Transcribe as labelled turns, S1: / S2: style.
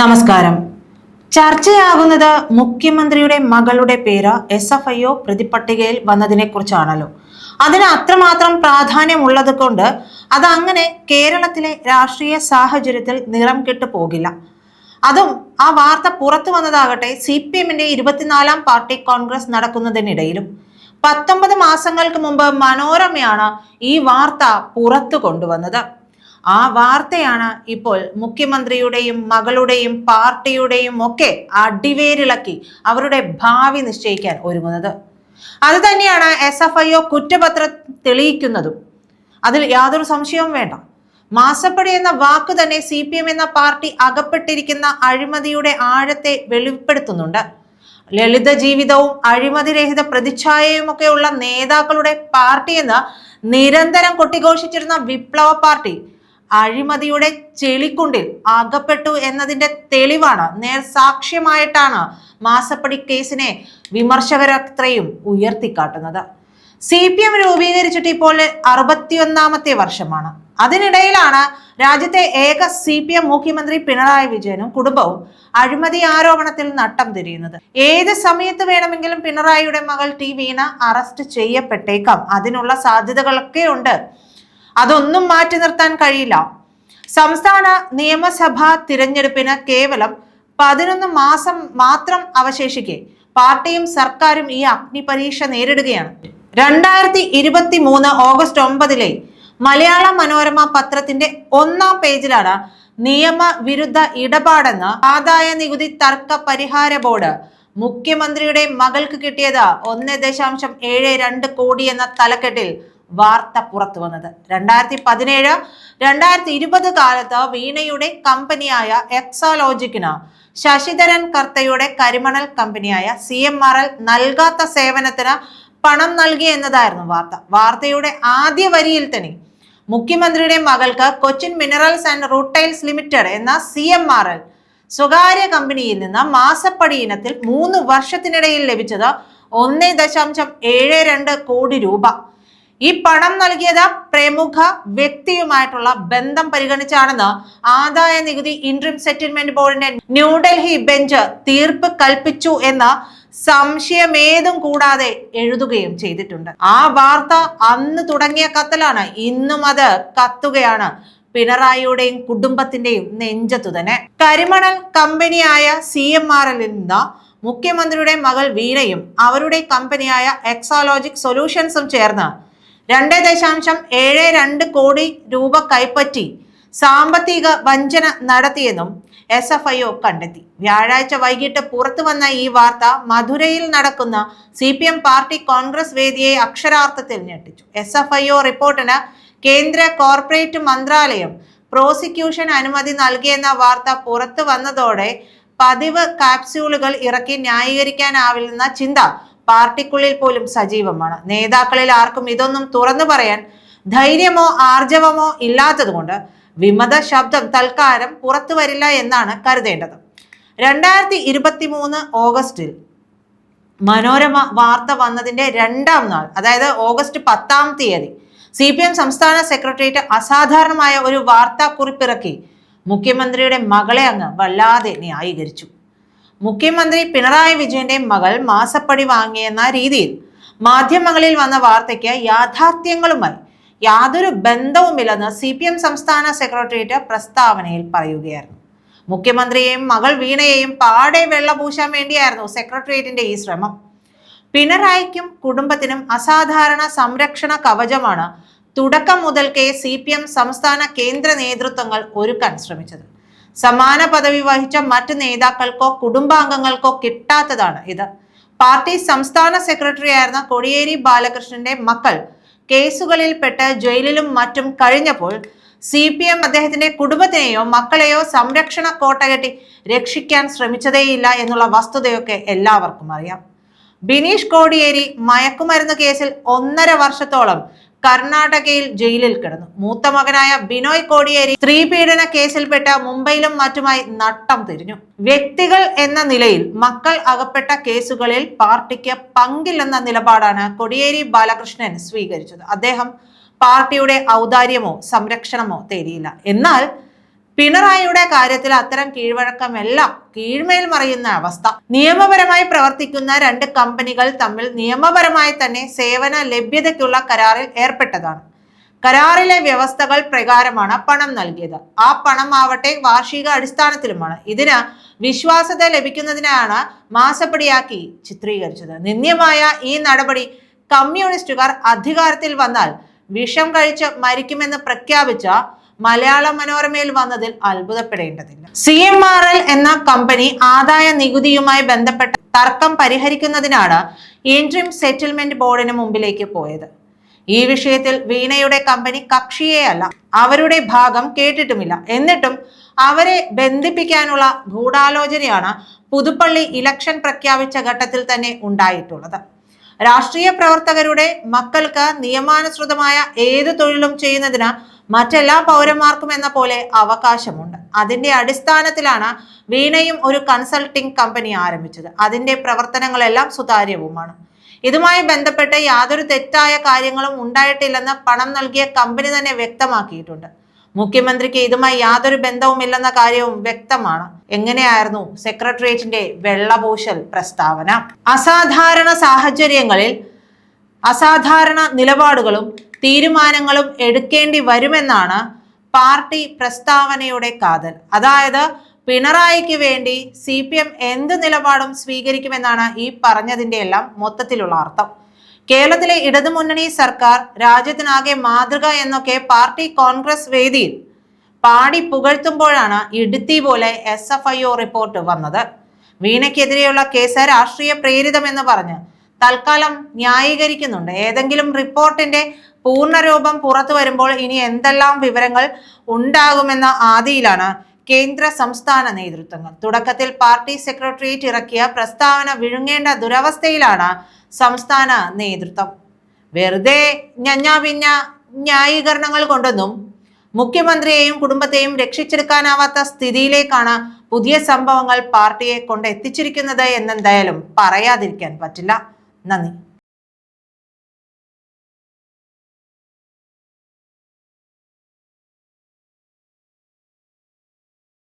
S1: നമസ്കാരം. ചർച്ചയാകുന്നത് മുഖ്യമന്ത്രിയുടെ മകളുടെ പേര് എസ് എഫ് ഐ ഒ പ്രതിപട്ടികയിൽ വന്നതിനെ കുറിച്ചാണല്ലോ അതിന് അത്രമാത്രം പ്രാധാന്യമുള്ളത് കൊണ്ട് അത് അങ്ങനെ കേരളത്തിലെ രാഷ്ട്രീയ സാഹചര്യത്തിൽ നിറം കെട്ടു പോകില്ല. അതും ആ വാർത്ത പുറത്തു വന്നതാകട്ടെ സി പി എമ്മിന്റെ ഇരുപത്തിനാലാം പാർട്ടി കോൺഗ്രസ് നടക്കുന്നതിനിടയിലും. പത്തൊമ്പത് മാസങ്ങൾക്ക് മുമ്പ് മനോരമയാണ് ഈ വാർത്ത പുറത്തു കൊണ്ടുവന്നത്. ആ വാർത്തയാണ് ഇപ്പോൾ മുഖ്യമന്ത്രിയുടെയും മകളുടെയും പാർട്ടിയുടെയും ഒക്കെ അടിവേരിളക്കി അവരുടെ ഭാവി നിശ്ചയിക്കാൻ ഒരുങ്ങുന്നത്. അത് തന്നെയാണ് എസ് എഫ് ഐ ഒ കുറ്റപത്രം തെളിയിക്കുന്നതും. അതിൽ യാതൊരു സംശയവും വേണ്ട. മാസപ്പടി എന്ന വാക്ക് തന്നെ സി പി എം എന്ന പാർട്ടി അകപ്പെട്ടിരിക്കുന്ന അഴിമതിയുടെ ആഴത്തെ വെളിപ്പെടുത്തുന്നുണ്ട്. ലളിത ജീവിതവും അഴിമതിരഹിത പ്രതിച്ഛായയും ഒക്കെ ഉള്ള നേതാക്കളുടെ പാർട്ടി എന്ന് നിരന്തരം കൊട്ടിഘോഷിച്ചിരുന്ന വിപ്ലവ പാർട്ടി അഴിമതിയുടെ ചെളിക്കുണ്ടിൽ അകപ്പെട്ടു എന്നതിന്റെ തെളിവാണ്. നേർ സാക്ഷ്യമായിട്ടാണ് മാസപ്പടി കേസിനെ വിമർശകരത്രയും ഉയർത്തിക്കാട്ടുന്നത്. സി പി എം രൂപീകരിച്ചിട്ട് ഇപ്പോൾ അറുപത്തിയൊന്നാമത്തെ വർഷമാണ്. അതിനിടയിലാണ് രാജ്യത്തെ ഏക സി പി എം മുഖ്യമന്ത്രി പിണറായി വിജയനും കുടുംബവും അഴിമതി ആരോപണത്തിൽ നട്ടം തിരിയുന്നത്. ഏത് സമയത്ത് വേണമെങ്കിലും പിണറായിയുടെ മകൾ ടി വീണ അറസ്റ്റ് ചെയ്യപ്പെട്ടേക്കാം. അതിനുള്ള സാധ്യതകളൊക്കെ ഉണ്ട്. അതൊന്നും മാറ്റി നിർത്താൻ കഴിയില്ല. സംസ്ഥാന നിയമസഭാ തിരഞ്ഞെടുപ്പിന് കേവലം പതിനൊന്ന് മാസം മാത്രം അവശേഷിക്കെ പാർട്ടിയും സർക്കാരും ഈ അഗ്നിപരീക്ഷ നേരിടുകയാണ്. രണ്ടായിരത്തി ഇരുപത്തി മൂന്ന് ഓഗസ്റ്റ് ഒമ്പതിലെ മലയാള മനോരമ പത്രത്തിന്റെ ഒന്നാം പേജിലാണ് നിയമവിരുദ്ധ ഇടപാടെന്ന് ആദായ നികുതി തർക്ക പരിഹാര ബോർഡ് മുഖ്യമന്ത്രിയുടെ മകൾക്ക് കിട്ടിയത് ഒന്ന് ദശാംശം ഏഴ് രണ്ട് കോടി എന്ന തലക്കെട്ടിൽ വാർത്ത പുറത്തു വന്നത്. രണ്ടായിരത്തി പതിനേഴ് രണ്ടായിരത്തി ഇരുപത് കാലത്ത് വീണയുടെ കമ്പനിയായ എക്സോലോജിക്കിന് ശശിധരൻ കർത്തയുടെ കരിമണൽ കമ്പനിയായ സി എം ആർ എൽ നൽകാത്ത സേവനത്തിന് പണം നൽകി എന്നതായിരുന്നു വാർത്ത. വാർത്തയുടെ ആദ്യ വരിയിൽ തന്നെ മുഖ്യമന്ത്രിയുടെ മകൾക്ക് Cochin minerals and rutiles limited എന്ന സി എം ആർ എൽ സ്വകാര്യ കമ്പനിയിൽ നിന്ന് മാസപ്പടി ഇനത്തിൽ മൂന്ന് വർഷത്തിനിടയിൽ ലഭിച്ചത് ഒന്ന് ദശാംശം ഏഴ് രണ്ട് കോടി രൂപ. ഈ പണം നൽകിയത് പ്രമുഖ വ്യക്തിയുമായിട്ടുള്ള ബന്ധം പരിഗണിച്ചാണെന്ന് ആദായ നികുതി ഇൻട്രീം സെറ്റിൽമെന്റ് ബോർഡിന്റെ ന്യൂഡൽഹി ബെഞ്ച് തീർപ്പ് കൽപ്പിച്ചു എന്ന സംശയമേതും കൂടാതെ എഴുതുകയും ചെയ്തിട്ടുണ്ട്. ആ വാർത്ത അന്ന് തുടങ്ങിയ കത്തലാണ്. ഇന്നും അത് കത്തുകയാണ് പിണറായിയുടെയും കുടുംബത്തിന്റെയും നെഞ്ചത്തു തന്നെ കരിമണൽ കമ്പനിയായ സി എം ആർ എല്ലിൽ നിന്ന് മുഖ്യമന്ത്രിയുടെ മകൾ വീണയും അവരുടെ കമ്പനിയായ എക്സാലോജിക് സൊല്യൂഷൻസും ചേർന്ന് രണ്ട് ദശാംശം ഏഴ് രണ്ട് കോടി രൂപ കൈപ്പറ്റി സാമ്പത്തിക വഞ്ചന നടത്തിയെന്നും എസ് എഫ് ഐ ഒ കണ്ടെത്തി. വ്യാഴാഴ്ച വൈകിട്ട് പുറത്തു വന്ന ഈ വാർത്ത മധുരയിൽ നടക്കുന്ന C P M party congress വേദിയെ അക്ഷരാർത്ഥത്തിൽ ഞെട്ടിച്ചു. എസ് എഫ് ഐ ഒ റിപ്പോർട്ടിന് കേന്ദ്ര കോർപ്പറേറ്റ് മന്ത്രാലയം പ്രോസിക്യൂഷൻ അനുമതി നൽകിയെന്ന വാർത്ത പുറത്തു വന്നതോടെ പതിവ് കാപ്സ്യൂളുകൾ ഇറക്കി ന്യായീകരിക്കാനാവില്ലെന്ന ചിന്ത പാർട്ടിക്കുള്ളിൽ പോലും സജീവമാണ്. നേതാക്കളിൽ ആർക്കും ഇതൊന്നും തുറന്നു പറയാൻ ധൈര്യമോ ആർജവമോ ഇല്ലാത്തതുകൊണ്ട് വിമത ശബ്ദം തൽക്കാലം പുറത്തു വരില്ല എന്നാണ് കരുതേണ്ടത്. രണ്ടായിരത്തി ഇരുപത്തി മൂന്ന് ഓഗസ്റ്റിൽ മനോരമ വാർത്ത വന്നതിന്റെ രണ്ടാം നാൾ അതായത് ഓഗസ്റ്റ് പത്താം തീയതി സി പി എം സംസ്ഥാന സെക്രട്ടേറിയറ്റ് അസാധാരണമായ ഒരു വാർത്താക്കുറിപ്പിറക്കി മുഖ്യമന്ത്രിയുടെ മകളെ അങ്ങ് വല്ലാതെ ന്യായീകരിച്ചു. മുഖ്യമന്ത്രി പിണറായി വിജയന്റെ മകൾ മാസപ്പടി വാങ്ങിയെന്ന രീതിയിൽ മാധ്യമങ്ങളിൽ വന്ന വാർത്തയ്ക്ക് യാഥാർത്ഥ്യങ്ങളുമായി യാതൊരു ബന്ധവുമില്ലെന്ന് സി പി എം സംസ്ഥാന സെക്രട്ടേറിയറ്റ് പ്രസ്താവനയിൽ പറയുകയായിരുന്നു. മുഖ്യമന്ത്രിയെയും മകൾ വീണയെയും പാടെ വെള്ളപൂശാൻ വേണ്ടിയായിരുന്നു സെക്രട്ടേറിയറ്റിന്റെ ഈ ശ്രമം. പിണറായിക്കും കുടുംബത്തിനും അസാധാരണ സംരക്ഷണ കവചമാണ് തുടക്കം മുതൽക്കേ സി പി എം സംസ്ഥാന കേന്ദ്ര നേതൃത്വങ്ങൾ ഒരുക്കാൻ ശ്രമിച്ചത്. സമാന പദവി വഹിച്ച മറ്റ് നേതാക്കൾക്കോ കുടുംബാംഗങ്ങൾക്കോ കിട്ടാത്തതാണ് ഇത്. പാർട്ടി സംസ്ഥാന സെക്രട്ടറി ആയിരുന്ന കോടിയേരി ബാലകൃഷ്ണന്റെ മക്കൾ കേസുകളിൽപ്പെട്ട് ജയിലിലും മറ്റും കഴിഞ്ഞപ്പോൾ സി പി എം അദ്ദേഹത്തിന്റെ കുടുംബത്തിനെയോ മക്കളെയോ സംരക്ഷണ കോട്ട കെട്ടി രക്ഷിക്കാൻ ശ്രമിച്ചതേയില്ല എന്നുള്ള വസ്തുതയൊക്കെ എല്ലാവർക്കും അറിയാം. ബിനീഷ് കോടിയേരി മയക്കുമരുന്ന് കേസിൽ ഒന്നര വർഷത്തോളം കർണാടകയിൽ ജയിലിൽ കിടന്നു. മൂത്ത മകനായ ബിനോയ് കോടിയേരി സ്ത്രീ പീഡന കേസിൽപ്പെട്ട മുംബൈയിലും മറ്റുമായി നട്ടം തിരിഞ്ഞു. വ്യക്തികൾ എന്ന നിലയിൽ മക്കൾ അകപ്പെട്ട കേസുകളിൽ പാർട്ടിക്ക് പങ്കില്ലെന്ന നിലപാടാണ് കോടിയേരി ബാലകൃഷ്ണൻ സ്വീകരിച്ചത്. അദ്ദേഹം പാർട്ടിയുടെ ഔദാര്യമോ സംരക്ഷണമോ തേടിയില്ല. എന്നാൽ പിണറായിയുടെ കാര്യത്തിൽ അത്തരം കീഴ്വഴക്കമെല്ലാം കീഴ്മേൽ മറിയുന്ന അവസ്ഥ. നിയമപരമായി പ്രവർത്തിക്കുന്ന രണ്ട് കമ്പനികൾ തമ്മിൽ നിയമപരമായി തന്നെ സേവന ലഭ്യതയ്ക്കുള്ള കരാറിൽ ഏർപ്പെട്ടതാണ്. കരാറിലെ വ്യവസ്ഥകൾ പ്രകാരമാണ് പണം നൽകിയത്. ആ പണം ആവട്ടെ വാർഷിക അടിസ്ഥാനത്തിലുമാണ്. ഇതിന് വിശ്വാസത ലഭിക്കുന്നതിനാണ് മാസപ്പടിയാക്കി ചിത്രീകരിച്ചത്. നിന്ദ്യമായ ഈ നടപടി കമ്മ്യൂണിസ്റ്റുകാർ അധികാരത്തിൽ വന്നാൽ വിഷം കഴിച്ച് മരിക്കുമെന്ന് പ്രഖ്യാപിച്ച മലയാള മനോരമയിൽ വന്നതിൽ അത്ഭുതപ്പെടേണ്ടതില്ല. സി എം ആർ എൽ എന്ന കമ്പനി ആദായ നികുതിയുമായി ബന്ധപ്പെട്ട തർക്കം പരിഹരിക്കുന്നതിനാണ് ഇൻട്രിം സെറ്റിൽമെന്റ് ബോർഡിന് മുമ്പിലേക്ക് പോയത്. ഈ വിഷയത്തിൽ വീണയുടെ കമ്പനി കക്ഷിയേ അല്ല അവരുടെ ഭാഗം കേട്ടിട്ടുമില്ല. എന്നിട്ടും അവരെ ബന്ധിപ്പിക്കാനുള്ള ഗൂഢാലോചനയാണ് പുതുപ്പള്ളി ഇലക്ഷൻ പ്രഖ്യാപിച്ച ഘട്ടത്തിൽ തന്നെ ഉണ്ടായിട്ടുള്ളത്. രാഷ്ട്രീയ പ്രവർത്തകരുടെ മക്കൾക്ക് നിയമാനുസൃതമായ ഏത് തൊഴിലും ചെയ്യുന്നതിന് മറ്റെല്ലാ പൗരന്മാർക്കും എന്ന പോലെ അവകാശമുണ്ട്. അതിന്റെ അടിസ്ഥാനത്തിലാണ് വീണയും ഒരു കൺസൾട്ടിംഗ് കമ്പനി ആരംഭിച്ചത്. അതിന്റെ പ്രവർത്തനങ്ങളെല്ലാം സുതാര്യവുമാണ്. ഇതുമായി ബന്ധപ്പെട്ട് യാതൊരു തെറ്റായ കാര്യങ്ങളും ഉണ്ടായിട്ടില്ലെന്ന് പണം നൽകിയ കമ്പനി തന്നെ വ്യക്തമാക്കിയിട്ടുണ്ട്. മുഖ്യമന്ത്രിക്ക് ഇതുമായി യാതൊരു ബന്ധവുമില്ലെന്ന കാര്യവും വ്യക്തമാണ്. എങ്ങനെയായിരുന്നു സെക്രട്ടേറിയറ്റിന്റെ വെള്ളപൂശൽ പ്രസ്താവന? അസാധാരണ സാഹചര്യങ്ങളിൽ അസാധാരണ നിലപാടുകളും തീരുമാനങ്ങളും എടുക്കേണ്ടി വരുമെന്നാണ് പാർട്ടി പ്രസ്താവനയുടെ കാതൽ. അതായത് പിണറായിക്ക് വേണ്ടി സി പി എം എന്ത് നിലപാടും സ്വീകരിക്കുമെന്നാണ് ഈ പറഞ്ഞതിന്റെ എല്ലാം മൊത്തത്തിലുള്ള അർത്ഥം. കേരളത്തിലെ ഇടതുമുന്നണി സർക്കാർ രാജ്യത്തിനാകെ മാതൃക എന്നൊക്കെ പാർട്ടി കോൺഗ്രസ് വേദിയിൽ പാടി പുകഴ്ത്തുമ്പോഴാണ് ഇടുത്തി പോലെ S F I O report വന്നത്. വീണയ്ക്കെതിരെയുള്ള കേസ് രാഷ്ട്രീയ പ്രേരിതമെന്ന് പറഞ്ഞ് തൽക്കാലം ന്യായീകരിക്കുന്നുണ്ട്. ഏതെങ്കിലും റിപ്പോർട്ടിന്റെ പൂർണരൂപം പുറത്തു വരുമ്പോൾ ഇനി എന്തെല്ലാം വിവരങ്ങൾ ഉണ്ടാകുമെന്ന ആദിയിലാണ് കേന്ദ്ര സംസ്ഥാന നേതൃത്വങ്ങൾ. തുടക്കത്തിൽ പാർട്ടി സെക്രട്ടേറിയറ്റ് ഇറക്കിയ പ്രസ്താവന വിഴുങ്ങേണ്ട ദുരവസ്ഥയിലാണ് സംസ്ഥാന നേതൃത്വം. വെറുതെ ഞഞ്ഞാപിഞ്ഞ ന്യായീകരണങ്ങൾ കൊണ്ടൊന്നും മുഖ്യമന്ത്രിയെയും കുടുംബത്തെയും രക്ഷിച്ചെടുക്കാനാവാത്ത സ്ഥിതിയിലേക്കാണ് പുതിയ സംഭവങ്ങൾ പാർട്ടിയെ കൊണ്ട് എത്തിച്ചിരിക്കുന്നത് എന്നെന്തായാലും പറയാതിരിക്കാൻ പറ്റില്ല. നന്ദി.